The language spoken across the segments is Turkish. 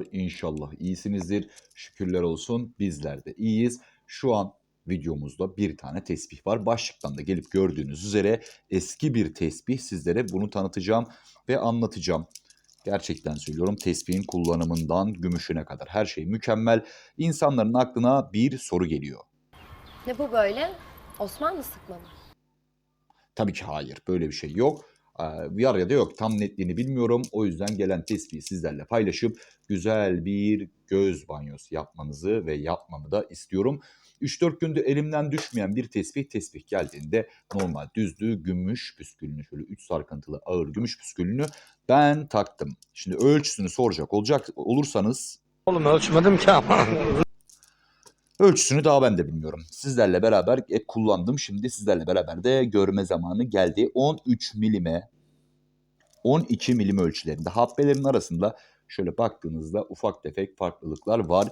İnşallah iyisinizdir. Şükürler olsun bizler de iyiyiz. Şu an videomuzda bir tane tesbih var. Başlıktan da gelip gördüğünüz üzere eski bir tesbih sizlere bunu tanıtacağım ve anlatacağım. Gerçekten söylüyorum tesbihin kullanımından gümüşüne kadar her şey mükemmel. İnsanların aklına bir soru geliyor. Ne bu böyle? Osmanlı sıkma mı? Tabii ki hayır böyle bir şey yok. Var ya da yok tam netliğini bilmiyorum. O yüzden gelen tespihi sizlerle paylaşıp güzel bir göz banyosu yapmanızı ve yapmamı da istiyorum. 3-4 gündür elimden düşmeyen bir tesbih tesbih geldiğinde normal düzlüğü gümüş püskülünü şöyle 3 sarkıntılı ağır gümüş püskülünü ben taktım. Şimdi ölçüsünü soracak olacak olursanız Oğlum ölçmedim ki ama. Ölçüsünü daha ben de bilmiyorum. Sizlerle beraber e, kullandım. Şimdi sizlerle beraber de görme zamanı geldi. 13 milime 12 milim ölçülerinde. Habbelerin arasında şöyle baktığınızda ufak tefek farklılıklar var.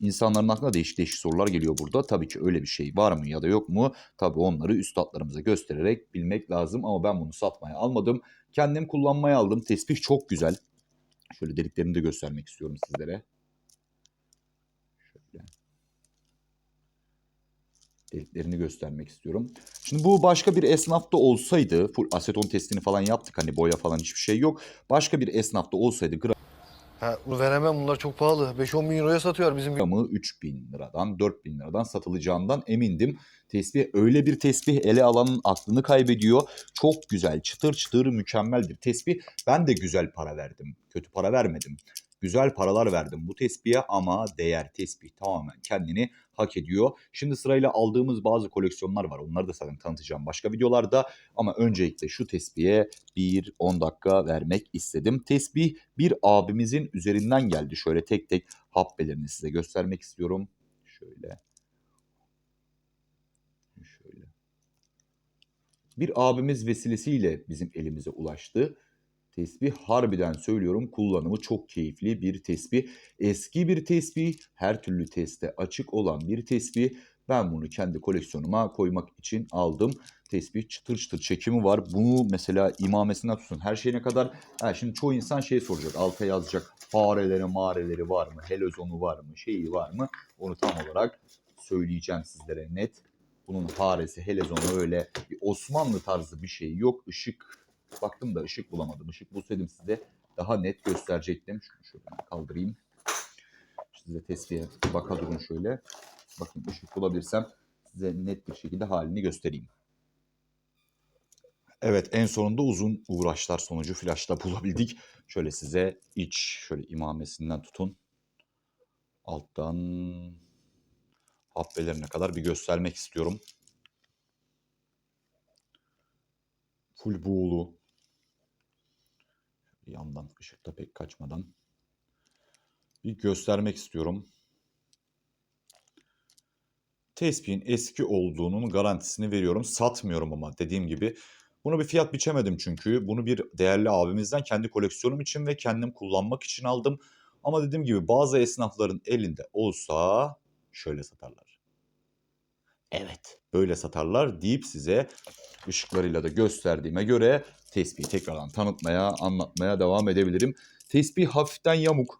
İnsanların aklına değişik değişik sorular geliyor burada. Tabii ki öyle bir şey var mı ya da yok mu? Tabii onları üstadlarımıza göstererek bilmek lazım. Ama ben bunu satmaya almadım. Kendim kullanmaya aldım. Tesbih çok güzel. Şöyle deliklerini de göstermek istiyorum sizlere. Şöyle. Deliklerini göstermek istiyorum. Şimdi bu başka bir esnafta olsaydı, full aseton testini falan yaptık hani boya falan hiçbir şey yok. Başka bir esnafta olsaydı Ha, bunu veremem bunlar çok pahalı. 5-10 bin euroya satıyor bizim. gramı 3000 liradan 4000 liradan satılacağından emindim. Tesbih öyle bir tesbih ele alanın aklını kaybediyor. Çok güzel çıtır çıtır mükemmel bir tesbih. Ben de güzel para verdim. Kötü para vermedim. Güzel paralar verdim bu tesbihe ama değer tesbih tamamen kendini hak ediyor. Şimdi sırayla aldığımız bazı koleksiyonlar var. Onları da zaten tanıtacağım başka videolarda. Ama öncelikle şu tesbihe bir 10 dakika vermek istedim. Tesbih bir abimizin üzerinden geldi. Şöyle tek tek habbelerini size göstermek istiyorum. Şöyle. Şöyle. Bir abimiz vesilesiyle bizim elimize ulaştı. Tesbih harbiden söylüyorum kullanımı çok keyifli bir tesbih. Eski bir tesbih, her türlü teste açık olan bir tesbih. Ben bunu kendi koleksiyonuma koymak için aldım. Tesbih çıtır çıtır çekimi var. Bunu mesela imamesinden tutun her şeyine kadar. Ha, şimdi çoğu insan şey soracak. Alta yazacak fareleri mareleri var mı? Helezonu var mı? Şeyi var mı? Onu tam olarak söyleyeceğim sizlere net. Bunun faresi, helezonu öyle bir Osmanlı tarzı bir şey yok. Işık baktım da ışık bulamadım. Işık bulsaydım size daha net gösterecektim. Şunu şöyle kaldırayım. Size tesviye baka durun şöyle. Bakın ışık bulabilirsem size net bir şekilde halini göstereyim. Evet en sonunda uzun uğraşlar sonucu flaşla bulabildik. Şöyle size iç şöyle imamesinden tutun. Alttan habbelerine kadar bir göstermek istiyorum. Full buğulu. Bir yandan ışıkta pek kaçmadan bir göstermek istiyorum. Tespihin eski olduğunun garantisini veriyorum. Satmıyorum ama dediğim gibi. Bunu bir fiyat biçemedim çünkü. Bunu bir değerli abimizden kendi koleksiyonum için ve kendim kullanmak için aldım. Ama dediğim gibi bazı esnafların elinde olsa şöyle satarlar. Evet böyle satarlar deyip size ışıklarıyla da gösterdiğime göre tespihi tekrardan tanıtmaya, anlatmaya devam edebilirim. Tesbih hafiften yamuk.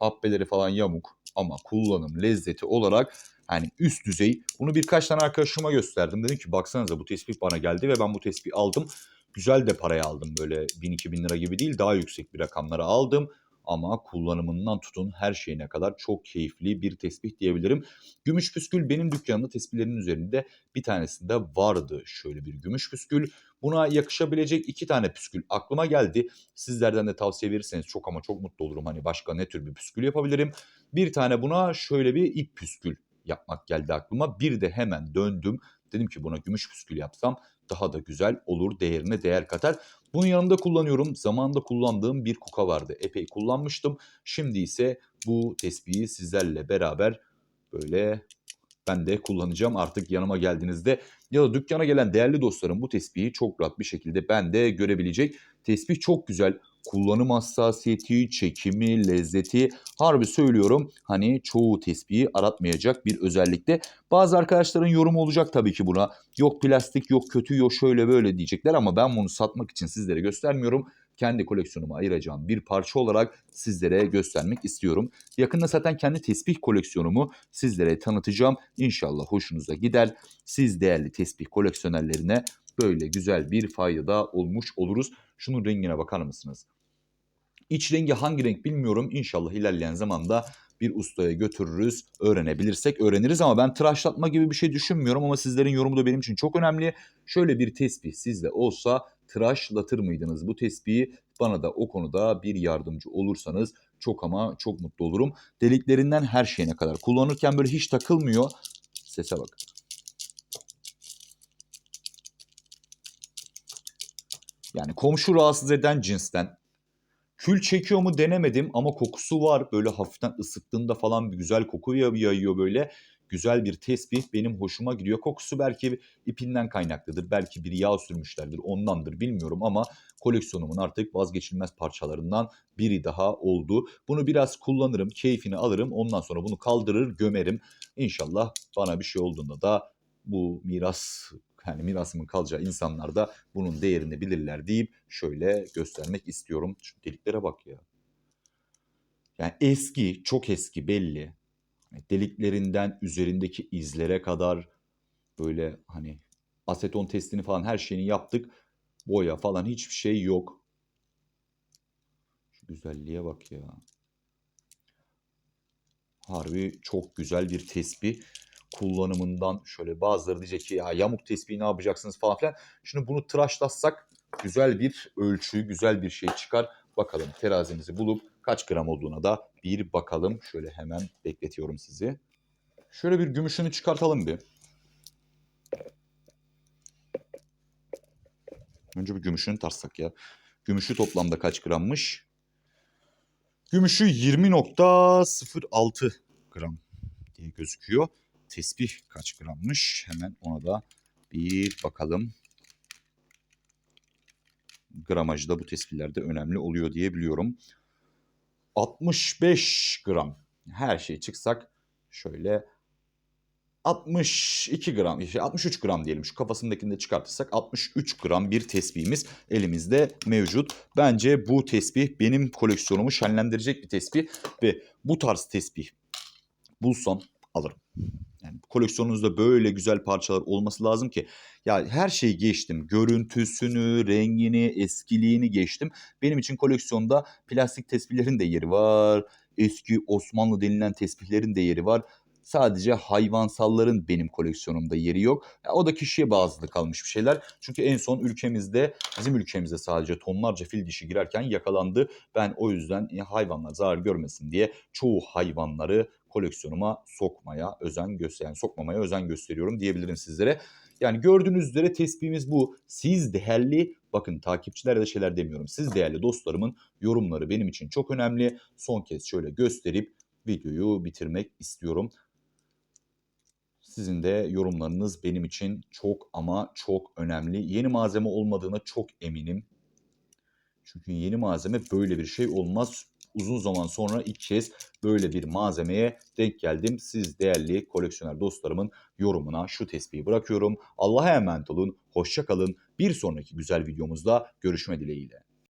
Habbeleri falan yamuk ama kullanım lezzeti olarak yani üst düzey. Bunu birkaç tane arkadaşıma gösterdim. Dedim ki baksanıza bu tesbih bana geldi ve ben bu tesbih aldım. Güzel de paraya aldım böyle 1000-2000 lira gibi değil daha yüksek bir rakamlara aldım. Ama kullanımından tutun her şeyine kadar çok keyifli bir tesbih diyebilirim. Gümüş püskül benim dükkanımda tesbihlerin üzerinde bir tanesinde vardı şöyle bir gümüş püskül. Buna yakışabilecek iki tane püskül aklıma geldi. Sizlerden de tavsiye verirseniz çok ama çok mutlu olurum. Hani başka ne tür bir püskül yapabilirim. Bir tane buna şöyle bir ip püskül yapmak geldi aklıma. Bir de hemen döndüm. Dedim ki buna gümüş püskül yapsam daha da güzel olur, değerine değer katar. Bunun yanında kullanıyorum. Zamanında kullandığım bir kuka vardı. Epey kullanmıştım. Şimdi ise bu tespihi sizlerle beraber böyle ben de kullanacağım. Artık yanıma geldiğinizde ya da dükkana gelen değerli dostlarım bu tespihi çok rahat bir şekilde ben de görebilecek. Tesbih çok güzel. Kullanım hassasiyeti, çekimi, lezzeti harbi söylüyorum. Hani çoğu tespihi aratmayacak bir özellikte. Bazı arkadaşların yorumu olacak tabii ki buna. Yok plastik, yok kötü, yok şöyle böyle diyecekler ama ben bunu satmak için sizlere göstermiyorum. kendi koleksiyonuma ayıracağım bir parça olarak sizlere göstermek istiyorum. Yakında zaten kendi tesbih koleksiyonumu sizlere tanıtacağım. İnşallah hoşunuza gider. Siz değerli tesbih koleksiyonerlerine böyle güzel bir fayda olmuş oluruz. Şunun rengine bakar mısınız? İç rengi hangi renk bilmiyorum. İnşallah ilerleyen zamanda bir ustaya götürürüz. Öğrenebilirsek öğreniriz ama ben tıraşlatma gibi bir şey düşünmüyorum ama sizlerin yorumu da benim için çok önemli. Şöyle bir tespih sizde olsa tıraşlatır mıydınız bu tespihi? Bana da o konuda bir yardımcı olursanız çok ama çok mutlu olurum. Deliklerinden her şeyine kadar kullanırken böyle hiç takılmıyor. Sese bak. Yani komşu rahatsız eden cinsten. Kül çekiyor mu denemedim ama kokusu var. Böyle hafiften ısıttığında falan bir güzel koku ya- yayıyor böyle. Güzel bir tesbih benim hoşuma gidiyor. Kokusu belki ipinden kaynaklıdır. Belki bir yağ sürmüşlerdir ondandır bilmiyorum ama koleksiyonumun artık vazgeçilmez parçalarından biri daha oldu. Bunu biraz kullanırım, keyfini alırım. Ondan sonra bunu kaldırır, gömerim. İnşallah bana bir şey olduğunda da bu miras yani mirasımın kalacağı insanlar da bunun değerini bilirler deyip şöyle göstermek istiyorum. Şu deliklere bak ya. Yani eski, çok eski belli. Deliklerinden üzerindeki izlere kadar böyle hani aseton testini falan her şeyini yaptık. Boya falan hiçbir şey yok. Şu güzelliğe bak ya. Harbi çok güzel bir tespih kullanımından şöyle bazıları diyecek ki ya yamuk tespihi ne yapacaksınız falan filan. Şimdi bunu tıraşlatsak güzel bir ölçü, güzel bir şey çıkar. Bakalım terazimizi bulup kaç gram olduğuna da bir bakalım. Şöyle hemen bekletiyorum sizi. Şöyle bir gümüşünü çıkartalım bir. Önce bir gümüşünü tartsak ya. Gümüşü toplamda kaç grammış? Gümüşü 20.06 gram diye gözüküyor. Tesbih kaç grammış? Hemen ona da bir bakalım. Gramajı da bu tespihlerde önemli oluyor diye biliyorum. 65 gram. Her şey çıksak şöyle 62 gram, şey 63 gram diyelim. Şu kafasındakini de çıkartırsak 63 gram bir tesbihimiz elimizde mevcut. Bence bu tesbih benim koleksiyonumu şenlendirecek bir tesbih ve bu tarz tesbih bulsam alırım. Yani koleksiyonunuzda böyle güzel parçalar olması lazım ki ya her şeyi geçtim. Görüntüsünü, rengini, eskiliğini geçtim. Benim için koleksiyonda plastik tesbihlerin de yeri var. Eski Osmanlı denilen tesbihlerin de yeri var. Sadece hayvansalların benim koleksiyonumda yeri yok. Ya o da kişiye bağlı kalmış bir şeyler. Çünkü en son ülkemizde, bizim ülkemizde sadece tonlarca fil dişi girerken yakalandı. Ben o yüzden hayvanlar zarar görmesin diye çoğu hayvanları koleksiyonuma sokmaya özen göster yani sokmamaya özen gösteriyorum diyebilirim sizlere. Yani gördüğünüz üzere tespihimiz bu. Siz değerli bakın takipçilere de şeyler demiyorum. Siz değerli dostlarımın yorumları benim için çok önemli. Son kez şöyle gösterip videoyu bitirmek istiyorum. Sizin de yorumlarınız benim için çok ama çok önemli. Yeni malzeme olmadığına çok eminim. Çünkü yeni malzeme böyle bir şey olmaz. Uzun zaman sonra ilk kez böyle bir malzemeye denk geldim. Siz değerli koleksiyoner dostlarımın yorumuna şu tespihi bırakıyorum. Allah'a emanet olun, hoşça kalın. Bir sonraki güzel videomuzda görüşme dileğiyle.